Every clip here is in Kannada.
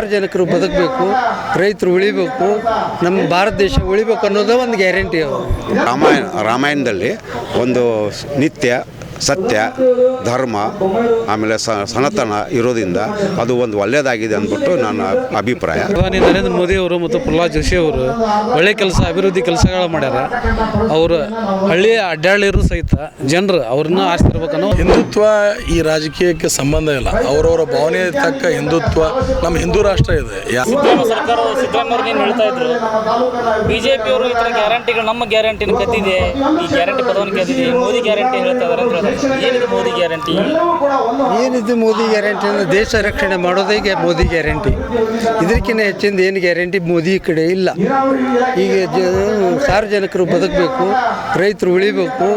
ಸಾರ್ವಜನಿಕರು ಬದುಕಬೇಕು, ರೈತರು ಉಳಿಬೇಕು, ನಮ್ಮ ಭಾರತ ದೇಶ ಉಳಿಬೇಕು ಅನ್ನೋದೇ ಒಂದು ಗ್ಯಾರಂಟಿ ರಾಮಾಯಣ, ರಾಮಾಯಣದಲ್ಲಿ ಒಂದು ನಿತ್ಯ ಸತ್ಯ ಧರ್ಮ ಆಮೇಲೆ ಸ- ಸನಾತನ ಇರೋದ್ರಿಂದ ಅದು ಒಂದು ಒಳ್ಳೆಯದಾಗಿದೆ ಅಂದ್ಬಿಟ್ಟು ನನ್ನ ಅಭಿಪ್ರಾಯ. ಪ್ರಧಾನಿ ನರೇಂದ್ರ ಮೋದಿ ಅವರು ಮತ್ತು ಪ್ರಹ್ಲಾದ್ ಜೋಶಿ ಅವರು ಒಳ್ಳೆ ಕೆಲಸ ಅಭಿವೃದ್ಧಿ ಕೆಲಸಗಳು ಮಾಡ್ಯಾರ. ಅವರು ಹಳ್ಳಿಯ ಅಡ್ಡಾಳಿರು ಸಹಿತ ಜನರು ಅವ್ರನ್ನ ಆರಿಸ್ತಿರ್ಬೇಕನ್ನೋ ಹಿಂದುತ್ವ ಈ ರಾಜಕೀಯಕ್ಕೆ ಸಂಬಂಧ ಇಲ್ಲ. ಅವರವರ ಭಾವನೆ ತಕ್ಕ ಹಿಂದುತ್ವ ನಮ್ಮ ಹಿಂದೂ ರಾಷ್ಟ್ರ ಇದೆ. ಸರ್ಕಾರ ಸಿದ್ದರಾಮಯ್ಯ ಹೇಳ್ತಾ ಇದ್ರು? ಬಿಜೆಪಿ ಅವರು ಈ ಥರ ಗ್ಯಾರಂಟಿಗಳು ನಮ್ಮ ಗ್ಯಾರಂಟಿನ ಕದ್ದಿದೆ ಈ ಗ್ಯಾರಂಟಿ ಪದವನ್ನು ಕದ್ದಿದೆ ಮೋದಿ ಗ್ಯಾರಂಟಿ ಹೇಳ್ತಾ ಇದಾರೆ ಅಂತ ಏನಿದೆ ಮೋದಿ ಗ್ಯಾರಂಟಿ? ಏನಿದೆ ಮೋದಿ ಗ್ಯಾರಂಟಿ ಅಂದರೆ ದೇಶ ರಕ್ಷಣೆ ಮಾಡೋದೇ ಮೋದಿ ಗ್ಯಾರಂಟಿ. ಇದಕ್ಕಿಂತ ಹೆಚ್ಚಿಂದ ಏನು ಗ್ಯಾರಂಟಿ ಮೋದಿ ಕಡೆ ಇಲ್ಲ. ಈಗ ಜ ಸಾರ್ವಜನಿಕರು ಬದುಕಬೇಕು ರೈತರು ಉಳಿಬೇಕು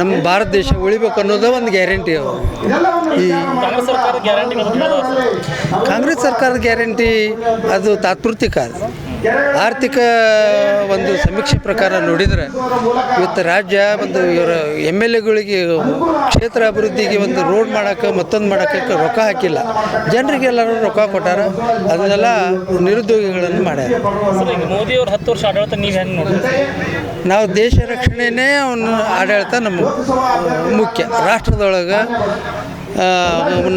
ನಮ್ಮ ಭಾರತ ದೇಶ ಉಳಿಬೇಕು ಅನ್ನೋದೇ ಒಂದು ಗ್ಯಾರಂಟಿ ಈ ಕಾಂಗ್ರೆಸ್ ಸರ್ಕಾರ ಗ್ಯಾರಂಟಿಗಳು ಕಾಂಗ್ರೆಸ್ ಸರ್ಕಾರದ ಗ್ಯಾರಂಟಿ ಅದು ತಾತ್ಪೂರ್ತಿಕ ಅದು. ಆರ್ಥಿಕ ಒಂದು ಸಮೀಕ್ಷೆ ಪ್ರಕಾರ ನೋಡಿದರೆ ಇವತ್ತು ರಾಜ್ಯ ಒಂದು ಇವರ ಎಂ ಎಲ್ ಎಗಳಿಗೆ ಕ್ಷೇತ್ರ ಅಭಿವೃದ್ಧಿಗೆ ಒಂದು ರೋಡ್ ಮಾಡೋಕ್ಕೆ ಮತ್ತೊಂದು ಮಾಡೋಕ್ಕೆ ರೊಕ್ಕ ಹಾಕಿಲ್ಲ. ಜನರಿಗೆಲ್ಲರೂ ರೊಕ್ಕ ಕೊಟ್ಟಾರ. ಅದನ್ನೆಲ್ಲ ನಿರುದ್ಯೋಗಿಗಳನ್ನು ಮಾಡ್ಯಾರ. ಅವ್ರು ಹತ್ತು ವರ್ಷ ಆಡಳಿತ ನೀವು ಹೆಂಗೆ ನಾವು ದೇಶ ರಕ್ಷಣೆನೇ ಅವನು ಆಡಳಿತ ನಮ್ಮ ಮುಖ್ಯ. ರಾಷ್ಟ್ರದೊಳಗೆ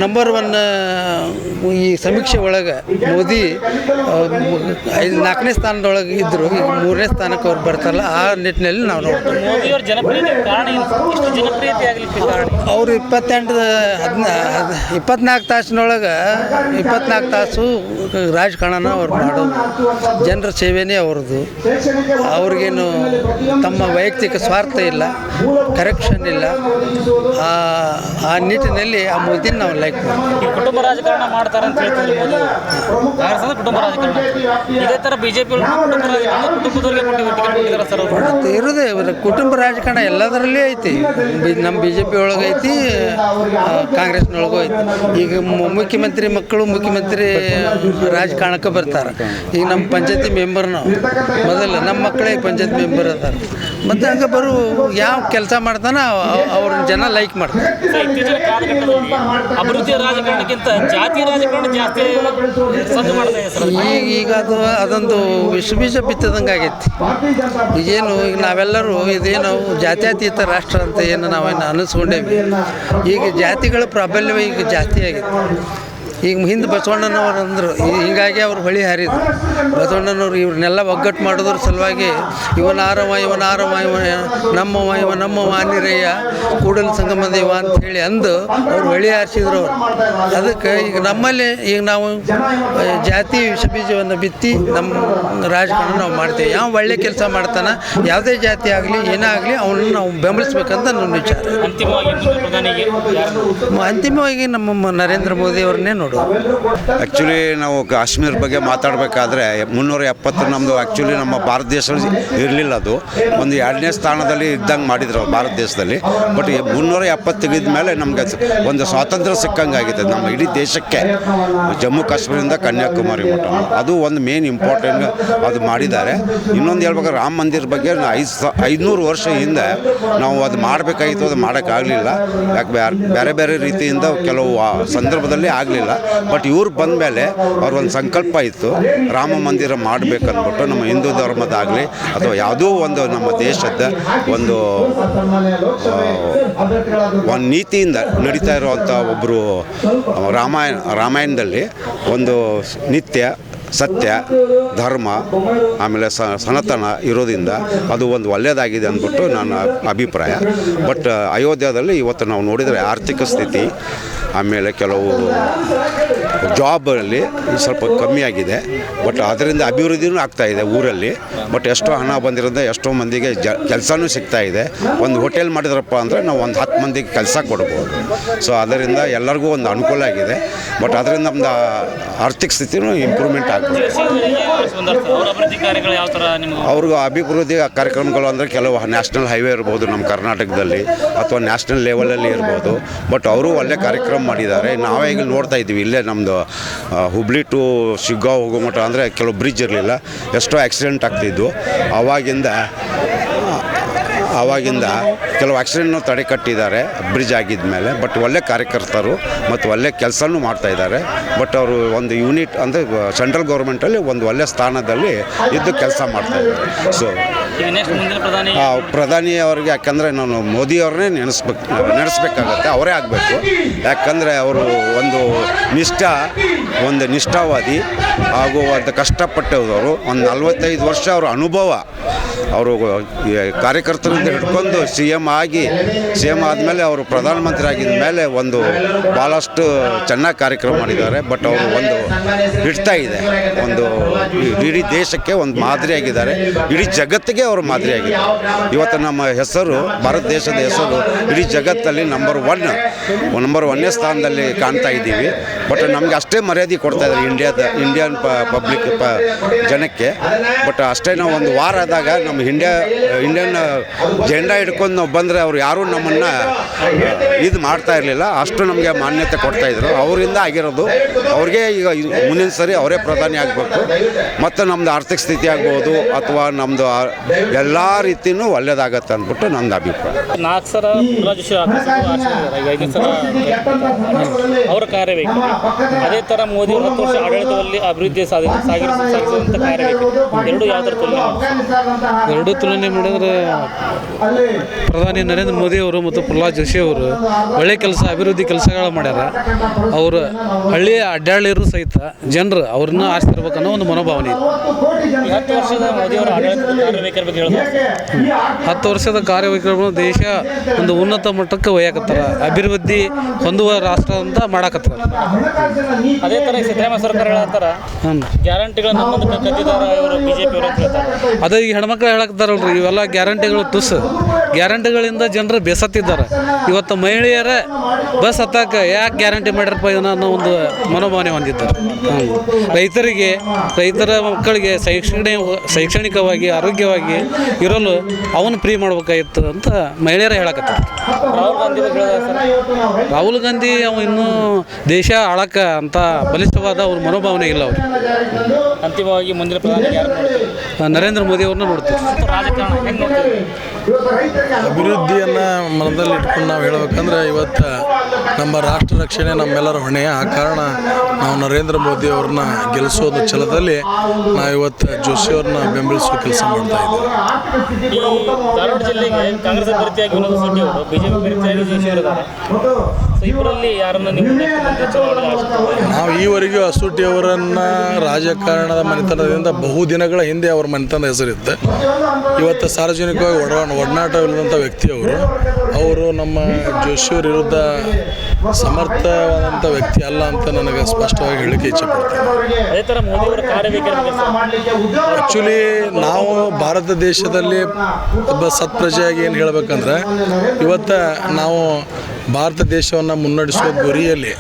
ನಂಬರ್ ಒನ್ ಈ ಸಮೀಕ್ಷೆ ಒಳಗೆ ಮೋದಿ ಐದು ನಾಲ್ಕನೇ ಸ್ಥಾನದೊಳಗೆ ಇದ್ದರು ಈಗ ಮೂರನೇ ಸ್ಥಾನಕ್ಕೆ ಅವ್ರು ಬರ್ತಾರಲ್ಲ ಆ ನಿಟ್ಟಿನಲ್ಲಿ ನಾವು ನೋಡ್ತೀವಿ. ಅವ್ರ ಇಪ್ಪತ್ತೆಂಟು ಹದಿನ ಇಪ್ಪತ್ನಾಲ್ಕು ತಾಸಿನೊಳಗೆ ಇಪ್ಪತ್ನಾಲ್ಕು ತಾಸು ರಾಜಕಾರಣನ ಅವ್ರು ಮಾಡೋದು. ಜನರ ಸೇವೆನೇ ಅವ್ರದ್ದು. ಅವ್ರಿಗೇನು ತಮ್ಮ ವೈಯಕ್ತಿಕ ಸ್ವಾರ್ಥ ಇಲ್ಲ ಕರೆಕ್ಷನ್ ಇಲ್ಲ. ಆ ನಿಟ್ಟಿನಲ್ಲಿ ಆ ಮೋದಿನ ನಾವು ಲೈಕ್ ಈ ಕುಟುಂಬ ರಾಜಕಾರಣ ಮಾಡ್ತಾರೆ ಅಂತ ಅವರು. ಕಾಂಗ್ರೆಸ್ ಅಂದ್ರೆ ಕುಟುಂಬ ರಾಜಕಾರಣ. ಇದೇ ಥರ ಬಿಜೆಪಿ ಕುಟುಂಬ ರಾಜಕಾರಣ ಕುಟುಂಬದವರಿಗೆ ಕೊಟ್ಟು ಕೊಟ್ಟಿದ್ದಾರೆ ಸರ್ ಅವರು. ಇರೋದೇ ಕುಟುಂಬ ರಾಜಕಾರಣ ಎಲ್ಲದರಲ್ಲಿ ಐತಿ. ನಮ್ಮ ಬಿ ಜೆ ಪಿ ಒಳಗೆ ಐತಿ ಕಾಂಗ್ರೆಸ್ನೊಳಗೂ ಐತಿ. ಈಗ ಮುಖ್ಯಮಂತ್ರಿ ಮಕ್ಕಳು ಮುಖ್ಯಮಂತ್ರಿ ರಾಜಕಾರಣಕ್ಕೆ ಬರ್ತಾರೆ. ಈಗ ನಮ್ಮ ಪಂಚಾಯತಿ ಮೆಂಬರ್ ನಾವು. ಮೊದಲು ನಮ್ಮ ಮಕ್ಕಳೇ ಪಂಚಾಯತ್ ಮೆಂಬರ್ ಅದಾರ. ಮತ್ತು ಹಂಗೆ ಬರು ಯಾವ ಕೆಲಸ ಮಾಡ್ತಾನೆ ಅವ್ರನ್ನ ಜನ ಲೈಕ್ ಮಾಡ್ತಾರೆ. ಸರ್, ಇತ್ತೀಚಿನ ಕಾಲಘಟ್ಟದಲ್ಲಿ ಅಭಿವೃದ್ಧಿ ರಾಜಕಾರಣಕ್ಕಿಂತ ಜಾತಿ ರಾಜಕಾರಣ ಜಾಸ್ತಿ ಸದ್ದು ಮಾಡ್ತಾ ಇದೆ ಸರ್ ಈಗ ಈಗ ಅದು ಅದೊಂದು ವಿಷ ಬೀಜ ಬಿತ್ತದಂಗೆ ಆಗೈತಿ. ಈಗೇನು ಈಗ ನಾವೆಲ್ಲರೂ ಇದೇನು ಜಾತ್ಯತೀತ ರಾಷ್ಟ್ರ ಅಂತ ಏನು ನಾವೇನು ಅನಿಸ್ಕೊಂಡೇವಿ. ಈಗ ಜಾತಿಗಳ ಪ್ರಾಬಲ್ಯ ಈಗ ಜಾಸ್ತಿ ಆಗೈತಿ. ಈಗ ಹಿಂದೆ ಬಸವಣ್ಣನವ್ರು ಅಂದರು. ಹೀಗಾಗಿ ಅವ್ರು ಹೊಳಿ ಹಾರಿದ್ರು. ಬಸವಣ್ಣನವ್ರು ಇವ್ರನ್ನೆಲ್ಲ ಒಗ್ಗಟ್ಟು ಮಾಡೋದ್ರ ಸಲುವಾಗಿ ಇವನ ಆರವ ಇವನ ಆರವ ಇವ ನಮ್ಮವ ಇವ ನಮ್ಮವ ಅನಿರಯ್ಯ ಕೂಡಲ ಸಂಗಮ ದೇವ ಅಂತ ಹೇಳಿ ಅಂದು ಅವ್ರು ಹೊಳಿ ಹಾರಿಸಿದ್ರು ಅವರು. ಅದಕ್ಕೆ ಈಗ ನಮ್ಮಲ್ಲಿ ಈಗ ನಾವು ಜಾತಿ ವಿಷಬೀಜವನ್ನು ಬಿತ್ತಿ ನಮ್ಮ ರಾಜಕಾರಣ ನಾವು ಮಾಡ್ತೇವೆ. ಯಾವ ಒಳ್ಳೆ ಕೆಲಸ ಮಾಡ್ತಾನೆ ಯಾವುದೇ ಜಾತಿ ಆಗಲಿ ಏನೇ ಆಗಲಿ ಅವನನ್ನು ನಾವು ಬೆಂಬಲಿಸ್ಬೇಕಂತ ನನ್ನ ವಿಚಾರ. ಅಂತಿಮವಾಗಿ ನಮ್ಮ ನರೇಂದ್ರ ಮೋದಿ ಅವ್ರನ್ನೇ ನೋಡೋದು ಆ್ಯಕ್ಚುಲಿ ನಾವು ಕಾಶ್ಮೀರ ಬಗ್ಗೆ ಮಾತಾಡಬೇಕಾದ್ರೆ ಮುನ್ನೂರ ಎಪ್ಪತ್ತು ನಮ್ಮದು ಆ್ಯಕ್ಚುಲಿ ನಮ್ಮ ಭಾರತ ದೇಶದಲ್ಲಿ ಇರಲಿಲ್ಲ ಅದು. ಒಂದು ಎರಡನೇ ಸ್ಥಾನದಲ್ಲಿ ಇದ್ದಂಗೆ ಮಾಡಿದ್ರು ಭಾರತ ದೇಶದಲ್ಲಿ. ಬಟ್ ಮುನ್ನೂರ ಎಪ್ಪತ್ತು ತೆಗೆದ ಮೇಲೆ ನಮಗೆ ಒಂದು ಸ್ವಾತಂತ್ರ್ಯ ಸಿಕ್ಕಂಗೆ ಆಗಿದೆ ನಮ್ಮ ಇಡೀ ದೇಶಕ್ಕೆ. ಜಮ್ಮು ಕಾಶ್ಮೀರದಿಂದ ಕನ್ಯಾಕುಮಾರಿ ಮಠ. ಅದು ಒಂದು ಮೇನ್ ಇಂಪಾರ್ಟೆಂಟ್ ಅದು ಮಾಡಿದ್ದಾರೆ. ಇನ್ನೊಂದು ಹೇಳ್ಬೇಕಾದ್ರೆ ರಾಮ ಮಂದಿರ ಬಗ್ಗೆ ಐದು ಐದುನೂರು ವರ್ಷ ಹಿಂದೆ ನಾವು ಅದು ಮಾಡಬೇಕಾಗಿತ್ತು, ಅದು ಮಾಡೋಕ್ಕಾಗಲಿಲ್ಲ. ಯಾಕೆ ಬೇರೆ ಬೇರೆ ರೀತಿಯಿಂದ ಕೆಲವು ಸಂದರ್ಭದಲ್ಲಿ ಆಗಲಿಲ್ಲ. ಬಟ್ ಇವ್ರು ಬಂದ ಮೇಲೆ ಅವ್ರ ಒಂದು ಸಂಕಲ್ಪ ಇತ್ತು. ರಾಮ ಮಂದಿರ ಮಾಡಬೇಕನ್ಬಿಟ್ಟು ನಮ್ಮ ಹಿಂದೂ ಧರ್ಮದಾಗಲಿ ಅಥವಾ ಯಾವುದೋ ಒಂದು ನಮ್ಮ ದೇಶದ ಒಂದು ಒಂದು ನೀತಿಯಿಂದ ನಡೀತಾ ಇರುವಂಥ ಒಬ್ಬರು ರಾಮಾಯಣ, ರಾಮಾಯಣದಲ್ಲಿ ಒಂದು ನಿತ್ಯ ಸತ್ಯ, ಧರ್ಮ, ಆಮೇಲೆ ಸನಾತನ ಇರೋದ್ರಿಂದ ಅದು ಒಂದು ಒಳ್ಳೆಯದಾಗಿದೆ ಅಂದ್ಬಿಟ್ಟು ನನ್ನ ಅಭಿಪ್ರಾಯ. ಬಟ್ ಅಯೋಧ್ಯದಲ್ಲಿ ಇವತ್ತು ನಾವು ನೋಡಿದರೆ ಆರ್ಥಿಕ ಸ್ಥಿತಿ, ಆಮೇಲೆ ಕೆಲವು ಜಾಬಲ್ಲಿ ಸ್ವಲ್ಪ ಕಮ್ಮಿ ಆಗಿದೆ. ಬಟ್ ಅದರಿಂದ ಅಭಿವೃದ್ಧಿನೂ ಆಗ್ತಾ ಇದೆ ಊರಲ್ಲಿ. ಬಟ್ ಎಷ್ಟೋ ಹಣ ಬಂದಿರೋದ್ರಿಂದ ಎಷ್ಟೋ ಮಂದಿಗೆ ಜ, ಕೆಲಸನೂ ಸಿಗ್ತಾ ಇದೆ. ಒಂದು ಹೋಟೆಲ್ ಮಾಡಿದ್ರಪ್ಪ ಅಂದರೆ ನಾವು ಒಂದು ಹತ್ತು ಮಂದಿಗೆ ಕೆಲಸ ಕೊಡ್ಬೋದು. ಸೊ ಅದರಿಂದ ಎಲ್ಲರಿಗೂ ಒಂದು ಅನುಕೂಲ ಆಗಿದೆ. ಬಟ್ ಅದರಿಂದ ನಮ್ಮದು ಆರ್ಥಿಕ ಸ್ಥಿತಿನೂ ಇಂಪ್ರೂವ್ಮೆಂಟ್ ಆಗ್ತದೆ ಅವ್ರಿಗೂ ಅಭಿವೃದ್ಧಿ ಕಾರ್ಯಕ್ರಮಗಳು ಅಂದರೆ ಕೆಲವು ನ್ಯಾಷನಲ್ ಹೈವೇ ಇರ್ಬೋದು ನಮ್ಮ ಕರ್ನಾಟಕದಲ್ಲಿ ಅಥವಾ ನ್ಯಾಷನಲ್ ಲೆವೆಲಲ್ಲಿ ಇರ್ಬೋದು. ಬಟ್ ಅವರು ಒಳ್ಳೆ ಕಾರ್ಯಕ್ರಮ ಮಾಡಿದ್ದಾರೆ. ನಾವೇ ಈಗ ನೋಡ್ತಾ ಇದ್ದೀವಿ, ಇಲ್ಲೇ ನಮ್ಮದು ಹುಬ್ಳಿ ಟು ಶಿಗ್ಗಾಂವ್ ಹೋಗೋ ಮಟ್ಟ ಅಂದರೆ ಕೆಲವು ಬ್ರಿಡ್ಜ್ ಇರಲಿಲ್ಲ. ಎಷ್ಟೋ ಆಕ್ಸಿಡೆಂಟ್ ಆಗ್ತಿದ್ವು. ಆವಾಗಿಂದ ಆವಾಗಿಂದ ಕೆಲವು ಆಕ್ಸಿಡೆಂಟ್ನ ತಡೆ ಕಟ್ಟಿದ್ದಾರೆ, ಬ್ರಿಡ್ಜ್ ಆಗಿದ ಮೇಲೆ. ಬಟ್ ಒಳ್ಳೆ ಕಾರ್ಯಕರ್ತರು ಮತ್ತು ಒಳ್ಳೆ ಕೆಲಸನೂ ಮಾಡ್ತಾಯಿದ್ದಾರೆ ಬಟ್ ಅವರು ಒಂದು ಯೂನಿಟ್ ಅಂದರೆ ಸೆಂಟ್ರಲ್ ಗೌರ್ಮೆಂಟಲ್ಲಿ ಒಂದು ಒಳ್ಳೆ ಸ್ಥಾನದಲ್ಲಿ ಇದ್ದು ಕೆಲಸ ಮಾಡ್ತಾ ಇದ್ದಾರೆ. ಸೊ ಪ್ರಧಾನಿಯವ್ರಿಗೆ ಯಾಕಂದರೆ ನಾನು ಮೋದಿಯವ್ರನ್ನೇ ನೆನೆಸ್ಬೇಕು ನೆನೆಸ್ಬೇಕಾಗತ್ತೆ, ಅವರೇ ಆಗಬೇಕು. ಯಾಕಂದರೆ ಅವರು ಒಂದು ನಿಷ್ಠ, ಒಂದು ನಿಷ್ಠಾವಾದಿ ಹಾಗೂ ಅದು ಕಷ್ಟಪಟ್ಟವರು. ಒಂದು ನಲ್ವತ್ತೈದು ವರ್ಷ ಅವರ ಅನುಭವ. ಅವರು ಈ ಕಾರ್ಯಕರ್ತರಿಂದ ಹಿಡ್ಕೊಂಡು ಸಿ ಎಂ ಆಗಿ, ಸಿ ಎಂ ಆದಮೇಲೆ ಅವರು ಪ್ರಧಾನಮಂತ್ರಿ ಆಗಿದ ಮೇಲೆ ಒಂದು ಭಾಳಷ್ಟು ಚೆನ್ನಾಗಿ ಕಾರ್ಯಕ್ರಮ ಮಾಡಿದ್ದಾರೆ. ಬಟ್ ಅವರು ಒಂದು ಹಿಡ್ತಾ ಇದೆ. ಒಂದು ಇಡೀ ದೇಶಕ್ಕೆ ಒಂದು ಮಾದರಿಯಾಗಿದ್ದಾರೆ ಇಡೀ ಜಗತ್ತಿಗೆ ಅವರು ಮಾದರಿಯಾಗಿದ್ದಾರೆ ಇವತ್ತು ನಮ್ಮ ಹೆಸರು, ಭಾರತ ದೇಶದ ಹೆಸರು ಇಡೀ ಜಗತ್ತಲ್ಲಿ ನಂಬರ್ ಒನ್ ನಂಬರ್ ಒನ್ನೇ ಸ್ಥಾನದಲ್ಲಿ ಕಾಣ್ತಾ ಇದ್ದೀವಿ. ಬಟ್ ನಮಗೆ ಅಷ್ಟೇ ಮರ್ಯಾದೆ ಕೊಡ್ತಾ ಇದ್ದಾರೆ ಇಂಡಿಯಾದ ಇಂಡಿಯನ್ ಪಬ್ಲಿಕ್ ಪ, ಜನಕ್ಕೆ. ಬಟ್ ಅಷ್ಟೇ ನಾವು ಒಂದು ವಾರ ಆದಾಗ ನಮ್ಮ ಇಂಡಿಯಾ ಇಂಡಿಯನ್ ಜೆಂಡಾ ಹಿಡ್ಕೊಂಡು ನಾವು ಬಂದರೆ ಅವ್ರು ಯಾರೂ ನಮ್ಮನ್ನು ಇದು ಮಾಡ್ತಾ ಇರಲಿಲ್ಲ. ಅಷ್ಟು ನಮಗೆ ಮಾನ್ಯತೆ ಕೊಡ್ತಾ ಇದ್ರು. ಅವರಿಂದ ಆಗಿರೋದು ಅವ್ರಿಗೆ ಈಗ ಮುಂದಿನ ಸರಿ ಅವರೇ ಪ್ರಧಾನಿ ಆಗಬೇಕು. ಮತ್ತು ನಮ್ಮದು ಆರ್ಥಿಕ ಸ್ಥಿತಿ ಆಗ್ಬೋದು ಅಥವಾ ನಮ್ಮದು ಎಲ್ಲ ರೀತಿಯೂ ಒಳ್ಳೇದಾಗತ್ತೆ ಅಂದ್ಬಿಟ್ಟು ನಂದು ಅಭಿಪ್ರಾಯ. ನಾಲ್ಕು ಸಲ ಅವರ ಅದೇ ಥರ ಮೋದಿ ಅವರು ಹತ್ತು ವರ್ಷ ಆಡಳಿತದಲ್ಲಿ ಅಭಿವೃದ್ಧಿ ಸಾಧಿ ಸಾಗಿ ಸಾಗಿಸಿದಂಥ ಕಾರ್ಯವೈಖರಿ ಎರಡು ಯಾವ ಥರ ತುಲನೆ ಎರಡೂ ತುಲನೆ ಮಾಡಿದ್ರೆ ಪ್ರಧಾನಿ ನರೇಂದ್ರ ಮೋದಿ ಅವರು ಮತ್ತು ಪ್ರಹ್ಲಾದ್ ಜೋಶಿ ಅವರು ಒಳ್ಳೆ ಕೆಲಸ ಅಭಿವೃದ್ಧಿ ಕೆಲಸಗಳು ಮಾಡ್ಯಾರ. ಅವರು ಹಳ್ಳಿಯ ಅಡ್ಡಾಳಿರು ಸಹಿತ ಜನರು ಅವ್ರನ್ನ ಆರಿಸ್ತಿರ್ಬೇಕನ್ನೋ ಒಂದು ಮನೋಭಾವನೆ ಹತ್ತು ವರ್ಷದ ಮೋದಿ ಅವರ ಆಡಳಿತದ ಕಾರ್ಯವೈಖರಿ ದೇಶ ಒಂದು ಉನ್ನತ ಮಟ್ಟಕ್ಕೆ ಒಯ್ಯಾಕತ್ತಾರ. ಅಭಿವೃದ್ಧಿ ಹೊಂದುವ ರಾಷ್ಟ್ರ ಅಂತ ಮಾಡಾಕತ್ತಾರ. ಅದೇ ಥರ ಈ ಸಿದ್ದರಾಮಯ್ಯ ಸರ್ಕಾರ ಹೇಳತ್ತಾರ ಹ್ಞೂ ಗ್ಯಾರಂಟಿಗಳನ್ನ ನಮ್ಮದಕ್ಕೆ ಕದ್ದಿದ್ದಾರೆ ಇವರು ಬಿ ಜೆ ಪಿ ಅವರು ಹೇಳ್ತಾರೆ. ಅದೇ ಈ ಹೆಣ್ಮಕ್ಳು ಹೇಳಕ್ತಾರಲ್ರಿ ಇವೆಲ್ಲ ಗ್ಯಾರಂಟಿಗಳು ತುಸ್ ಗ್ಯಾರಂಟಿಗಳಿಂದ ಜನರು ಬೇಸತ್ತಿದ್ದಾರೆ. ಇವತ್ತು ಮಹಿಳೆಯರ ಬಸ್ ಹತ್ತಾಕ ಯಾಕೆ ಗ್ಯಾರಂಟಿ ಮಾಡಿರಪ್ಪ ಇದನ್ನ ಅನ್ನೋ ಒಂದು ಮನೋಭಾವನೆ ಹೊಂದಿದ್ದಾರೆ. ರೈತರಿಗೆ ರೈತರ ಮಕ್ಕಳಿಗೆ ಶೈಕ್ಷಣಿಕ ಶೈಕ್ಷಣಿಕವಾಗಿ ಆರೋಗ್ಯವಾಗಿ ಇರಲು ಅವನು ಫ್ರೀ ಮಾಡ್ಬೇಕಾಗಿತ್ತು ಅಂತ ಮಹಿಳೆಯರೇ ಹೇಳಕತ್ತಾರೆ. ರಾಹುಲ್ ಗಾಂಧಿ ಅವ ಇನ್ನೂ ದೇಶ ಆಳಕ ಅಂತ ಬಲಿಷ್ಠವಾದ ಅವ್ರ ಮನೋಭಾವನೆ ಇಲ್ಲ ಅವರು ಅಂತಿಮವಾಗಿ ಮುಂದಿನ ಪ್ರಧಾನಿ ನರೇಂದ್ರ ಮೋದಿ ಅವ್ರನ್ನ ನೋಡ್ತೀವಿ. ಅಭಿವೃದ್ಧಿಯನ್ನು ಮನದಲ್ಲಿ ಇಟ್ಕೊಂಡು ನಾವು ಹೇಳ್ಬೇಕಂದ್ರೆ ಇವತ್ತು ನಮ್ಮ ರಾಷ್ಟ್ರ ರಕ್ಷಣೆ ನಮ್ಮೆಲ್ಲರ ಹೊಣೆ ಆ ಕಾರಣ ನಾವು ನರೇಂದ್ರ ಮೋದಿ ಅವ್ರನ್ನ ಗೆಲ್ಲಿಸೋದು ಛಲದಲ್ಲಿ ನಾವು ಇವತ್ತು ಜೋಶಿ ಅವ್ರನ್ನ ಬೆಂಬಲಿಸೋ ಕೆಲಸ ಮಾಡ್ತಾ ಇದ್ದೀವಿ. ಇಬ್ಬರಲ್ಲಿ ಯಾರನ್ನ ನೀವು ಈವರೆಗೂ ಅಸೂಟಿ ಅವರನ್ನು ರಾಜಕಾರಣದ ಮನೆತನದಿಂದ ಬಹುದಿನಗಳ ಹಿಂದೆ ಅವ್ರ ಮನೆತನದ ಹೆಸರಿತ್ತು ಇವತ್ತು ಸಾರ್ವಜನಿಕವಾಗಿ ಒಡ ಒಡನಾಟವಿಲ್ಲದಂಥ ವ್ಯಕ್ತಿ ಅವರು. ಅವರು ನಮ್ಮ ಜೋಶಿಯವ್ರ ವಿರುದ್ಧ ಸಮರ್ಥವಾದಂಥ ವ್ಯಕ್ತಿ ಅಲ್ಲ ಅಂತ ನನಗೆ ಸ್ಪಷ್ಟವಾಗಿ ಹೇಳಲಿಕ್ಕೆ ಇಚ್ಛೆ ಪಡ್ತೀನಿ. ಆ್ಯಕ್ಚುಲಿ ನಾವು ಭಾರತ ದೇಶದಲ್ಲಿ ಒಬ್ಬ ಸತ್ಪ್ರಜೆಯಾಗಿ ಏನು ಹೇಳಬೇಕಂದ್ರೆ ಇವತ್ತು ನಾವು ಭಾರತ ದೇಶವನ್ನು ಮುನ್ನಡೆಸುವ ಗುರಿಯಲ್ಲಿ,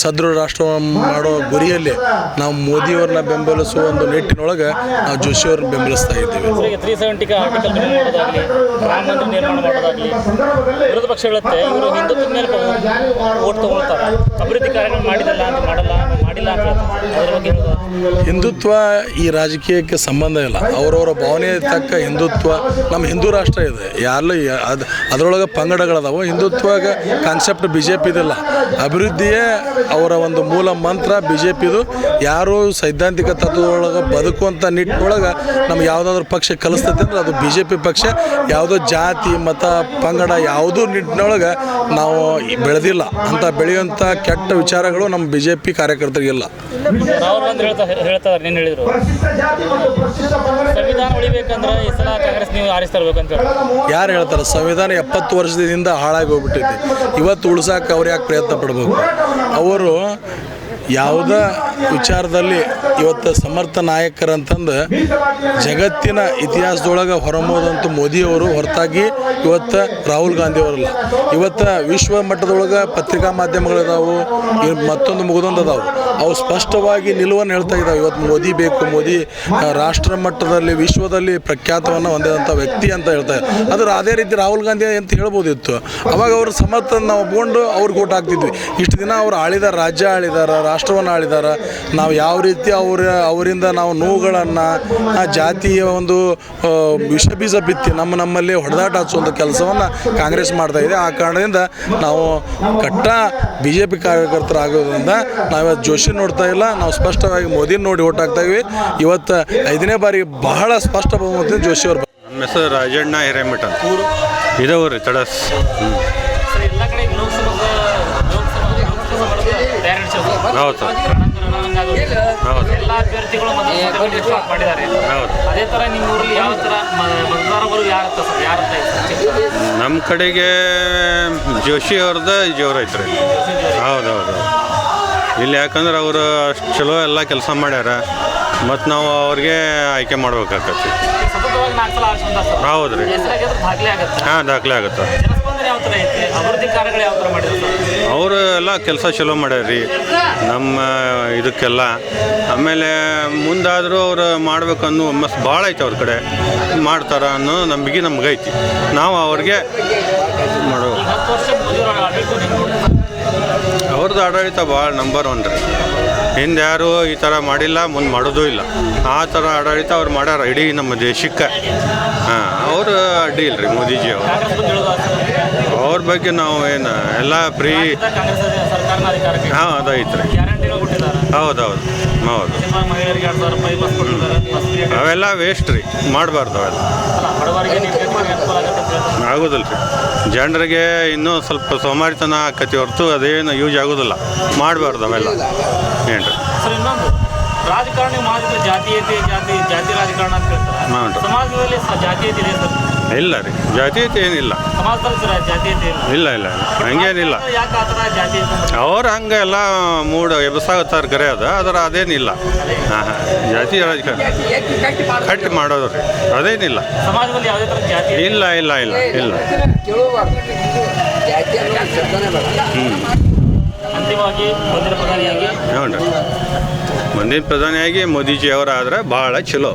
ಸದೃಢ ರಾಷ್ಟ್ರವನ್ನು ಮಾಡೋ ಗುರಿಯಲ್ಲಿ ನಾವು ಮೋದಿಯವ್ರನ್ನ ಬೆಂಬಲಿಸುವ ಒಂದು ನಿಟ್ಟಿನೊಳಗೆ ನಾವು ಜೋಶಿಯವ್ರನ್ನ ಬೆಂಬಲಿಸ್ತಾ ಇದ್ದೀವಿ. ವಿರೋಧ ಪಕ್ಷ ಹೇಳುತ್ತೆ, ಇವರು ಹಿಂದುತ್ವದ ಮೇಲೆ ಓಟ್ ತಗೊಳ್ತಾರೆ. ಅಭಿವೃದ್ಧಿ ಕಾರ್ಯಗಳು ಮಾಡಿದಲ್ಲ ಅಂತ ಮಾಡಲ್ಲ ಹಿಂದುತ್ವ ಈ ರಾಜಕೀಯಕ್ಕೆ ಸಂಬಂಧ ಇಲ್ಲ. ಅವರವರ ಭಾವನೆ ತಕ್ಕ ಹಿಂದುತ್ವ ನಮ್ಮ ಹಿಂದೂ ರಾಷ್ಟ್ರ ಇದೆ. ಯಾರಲ್ಲ ಅದು ಅದರೊಳಗೆ ಪಂಗಡಗಳದಾವು. ಹಿಂದುತ್ವಾಗ ಕಾನ್ಸೆಪ್ಟ್ ಬಿ ಜೆ ಪಿದಿಲ್ಲ ಅಭಿವೃದ್ಧಿಯೇ ಅವರ ಒಂದು ಮೂಲ ಮಂತ್ರ ಬಿ ಜೆ ಪಿದು ಯಾರು ಸೈದ್ಧಾಂತಿಕ ತತ್ವದೊಳಗೆ ಬದುಕುವಂಥ ನಿಟ್ಟಿನೊಳಗೆ ನಮ್ಗೆ ಯಾವುದಾದ್ರೂ ಪಕ್ಷ ಕಲಿಸ್ತೈತೆ ಅಂದ್ರೆ ಅದು ಬಿ ಜೆ ಪಿ ಪಕ್ಷ. ಯಾವುದೋ ಜಾತಿ, ಮತ, ಪಂಗಡ ಯಾವುದೂ ನಿಟ್ಟಿನೊಳಗೆ ನಾವು ಬೆಳೆದಿಲ್ಲ. ಅಂತ ಬೆಳೆಯುವಂಥ ಕೆಟ್ಟ ವಿಚಾರಗಳು ನಮ್ಮ ಬಿ ಜೆ ಪಿ ಕಾರ್ಯಕರ್ತರಿಗಿಲ್ಲ ರಾಹುಲ್ ಗಾಂಧಿ ಹೇಳ್ತಾ ಹೇಳ್ತಾರೆ ನೀನು ಹೇಳಿದ್ರು. ಸಂವಿಧಾನ ಉಳಿಬೇಕಂದ್ರೆ ಈ ಸಲ ಕಾಂಗ್ರೆಸ್ ನೀವು ಆರಿಸ್ತಾ ಇರ್ಬೇಕು ಹೇಳಿ. ಯಾರು ಹೇಳ್ತಾರೆ ಸಂವಿಧಾನ ಎಪ್ಪತ್ತು ವರ್ಷದಿಂದ ಹಾಳಾಗಿ ಹೋಗ್ಬಿಟ್ಟೈತಿ ಇವತ್ತು ಉಳಿಸಾಕ ಅವ್ರು ಯಾಕೆ ಪ್ರಯತ್ನ ಪಡ್ಬೇಕು? ಅವರು ಯಾವುದೇ ವಿಚಾರದಲ್ಲಿ ಇವತ್ತು ಸಮರ್ಥ ನಾಯಕರಂತಂದು ಜಗತ್ತಿನ ಇತಿಹಾಸದೊಳಗೆ ಹೊರಮೋದಂಥ ಮೋದಿಯವರು ಹೊರತಾಗಿ ಇವತ್ತು ರಾಹುಲ್ ಗಾಂಧಿ ಅವರಲ್ಲ ಇವತ್ತು ವಿಶ್ವ ಮಟ್ಟದೊಳಗೆ ಪತ್ರಿಕಾ ಮಾಧ್ಯಮಗಳಿದಾವು ಮತ್ತೊಂದು ಮುಗಿದೊಂದು ಅದಾವು. ಅವು ಸ್ಪಷ್ಟವಾಗಿ ನಿಲುವನ್ನು ಹೇಳ್ತಾ ಇದ್ದಾವೆ ಇವತ್ತು ಮೋದಿ ಬೇಕು, ಮೋದಿ ರಾಷ್ಟ್ರ ಮಟ್ಟದಲ್ಲಿ, ವಿಶ್ವದಲ್ಲಿ ಪ್ರಖ್ಯಾತವನ್ನು ಹೊಂದಿದಂಥ ವ್ಯಕ್ತಿ ಅಂತ ಹೇಳ್ತಾರೆ. ಆದರೆ ಅದೇ ರೀತಿ ರಾಹುಲ್ ಗಾಂಧಿ ಅಂತ ಹೇಳ್ಬೋದಿತ್ತು. ಅವಾಗ ಅವರು ಸಮರ್ಥ ನಾವು ಒಪ್ಕೊಂಡು ಅವ್ರಿಗೆ ಓಟ್ ಹಾಕ್ತಿದ್ವಿ. ಇಷ್ಟು ದಿನ ಅವ್ರು ಆಳಿದ ರಾಜ್ಯ ಆಳಿದಾರ, ರಾಷ್ಟ್ರವನ್ನು ಆಳಿದಾರ. ನಾವು ಯಾವ ರೀತಿ ಅವರಿಂದ ನಾವು ನೋವುಗಳನ್ನು ಜಾತಿಯ ಒಂದು ಆ, ವಿಷ ಬೀಜ ಬಿತ್ತಿ ನಮ್ಮ ನಮ್ಮಲ್ಲಿ ಹೊಡೆದಾಟ ಹಚ್ಚುವಂಥ ಕೆಲಸವನ್ನು ಕಾಂಗ್ರೆಸ್ ಮಾಡ್ತಾ ಇದೆ. ಆ ಕಾರಣದಿಂದ ನಾವು ಕಟ್ಟ ಬಿ ಜೆ ಪಿ ಕಾರ್ಯಕರ್ತರಾಗೋದ್ರಿಂದ ನಾವಿವತ್ತು ಜೋಶಿ ನೋಡ್ತಾ ಇಲ್ಲ. ನಾವು ಸ್ಪಷ್ಟವಾಗಿ ಮೋದಿ ನೋಡಿ ಓಟ್ ಹಾಕ್ತಾ ಇದ್ವಿ. ಇವತ್ತು ಐದನೇ ಬಾರಿ ಬಹಳ ಸ್ಪಷ್ಟ ಬಹುಮತದಿಂದ ಜೋಶಿ ಅವರು ನಮ್ಮ ಹೆಸರು ರಾಜಣ್ಣ ಹಿರೇಮಠ ಇದೇ ರೀ ತಡಸ್. ಸರ್ ಎಲ್ಲ ಕಡೆ ಈಗ ಲೋಕಸಭಾ ಲೋಕಸಭಾ ಲೋಕಸಭಾ ಡೈರೆಕ್ಟ್ ಹೌದು ಸರ್ ಹೌದು. ಎಲ್ಲ ಅಭ್ಯರ್ಥಿಗಳು ಮತದಾನ ಸ್ಟಾರ್ಟ್ ಮಾಡಿದ್ದಾರೆ. ಹೌದು. ಅದೇ ತರ ನಿಮ್ಮ ಊರಲ್ಲಿ ಯಾವ ತರ ಮ- ಮತದಾರರು ಯಾರತ್ತ ಸರ್ ಯಾರತ್ತ ನಮ್ಮ ಕಡೆಗೆ ಜೋಶಿ ಅವ್ರದ್ದು ಜೋರ ಐತ್ರಿ. ಹೌದು ಹೌದು ಇಲ್ಲಿ ಯಾಕಂದ್ರೆ ಅವರು ಅಷ್ಟು ಚಲೋ ಎಲ್ಲ ಕೆಲಸ ಮಾಡ್ಯಾರ. ಮತ್ತು ನಾವು ಅವ್ರಿಗೆ ಆಯ್ಕೆ ಮಾಡ್ಬೇಕಾಗತ್ತೆ ಹೌದ್ರಿ. ಹಾಂ ದಾಖಲೆ ಆಗುತ್ತೆ. ಅಭಿವೃದ್ಧಿ ಕಾರ್ಯಗಳು ಯಾವ ಮಾಡಿದ್ರು ಅವರು ಎಲ್ಲ ಕೆಲಸ ಚಲೋ ಮಾಡ್ಯಾರ್ರಿ. ನಮ್ಮ ಇದಕ್ಕೆಲ್ಲ. ಆಮೇಲೆ ಮುಂದಾದರೂ ಅವರು ಮಾಡ್ಬೇಕನ್ನೋ ಹುಮ್ಮಸ್ ಭಾಳ ಐತೆ ಅವ್ರ ಕಡೆ. ಮಾಡ್ತಾರ ಅನ್ನೋ ನಂಬಿಕೆ ನಮಗೈತಿ ನಾವು ಅವ್ರಿಗೆ ಮಾಡೋ. ಅವ್ರದ್ದು ಆಡಳಿತ ಭಾಳ ನಂಬರ್ ಒನ್ ರೀ. ಹಿಂದೆ ಯಾರು ಈ ಥರ ಮಾಡಿಲ್ಲ, ಮುಂದೆ ಮಾಡೋದೂ ಇಲ್ಲ. ಆ ಥರ ಆಡಳಿತ ಅವ್ರು ಮಾಡ್ಯಾರ ಇಡೀ ನಮ್ಮ ದೇಶಕ್ಕೆ. ಹಾಂ. ಅವರು ಅಡ್ಡಿ ರೀ ಮೋದಿಜಿ ಅವರು. ಅವ್ರ ಬಗ್ಗೆ ನಾವು ಏನು, ಎಲ್ಲ ಫ್ರೀ ಹಾಂ, ಅದೈತ್ರಿ. ಕೊಟ್ಟಿದ್ದಾರೆ ಹೌದು. ಅವೆಲ್ಲ ವೇಸ್ಟ್ ರೀ, ಮಾಡಬಾರ್ದು ಅವೆಲ್ಲ. ಆಗೋದಿಲ್ಲ ರೀ ಜನರಿಗೆ ಇನ್ನೂ ಸ್ವಲ್ಪ ಸೋಮಾರಿತನ ಆಕತಿ ಹೊರತು ಅದೇನು ಯೂಸ್ ಆಗೋದಿಲ್ಲ. ಮಾಡಬಾರ್ದು ಅವೆಲ್ಲ. ಏನು ರೀ ರಾಜಕಾರಣಿ ಮಾಡಿದ್ರೆ ಜಾತೀಯತೆ ಜಾತಿ ಜಾತಿ ರಾಜಕಾರಣ ಅಂತ ಹೇಳ್ತಾರೆ? ಸಮಾಜದಲ್ಲಿ ಜಾತೀಯತೆ ಇದೆ ಸರ್. ಇಲ್ಲ ರೀ. ಜಾತೀಯತೆ ಏನಿಲ್ಲ. ಸಮಾಜದಲ್ಲಿ ಸರ್ ಜಾತೀಯತೆ ಇಲ್ಲ. ಇಲ್ಲ ಇಲ್ಲ ಹಂಗೇನಿಲ್ಲ. ಯಾಕೆ ಆ ಥರ ಜಾತೀಯತೆ ಬಂತು? ಅವ್ರು ಹಂಗೆ ಎಲ್ಲ ಮೂಡ ಎಬಸಾಗತ್ತಾರೆ ಕರೆ ಅದ ಅದರ ಅದೇನಿಲ್ಲ. ಹಾಂ ಹಾಂ. ಜಾತಿ ರಾಜಕಾರಣ. ಕಟ್ ಮಾಡೋದು ರೀ. ಅದೇನಿಲ್ಲ. ಸಮಾಜದಲ್ಲಿ ಯಾವುದೇ ಥರ ಜಾತಿ ಇಲ್ಲ. ಇಲ್ಲ ಇಲ್ಲ ಇಲ್ಲ ಅಂತಿಮವಾಗಿ ಪ್ರಧಾನಿಯಾಗಿ? ರೀ ಮುಂದಿನ ಪ್ರಧಾನಿಯಾಗಿ ಭಾಳ ಚಲೋ.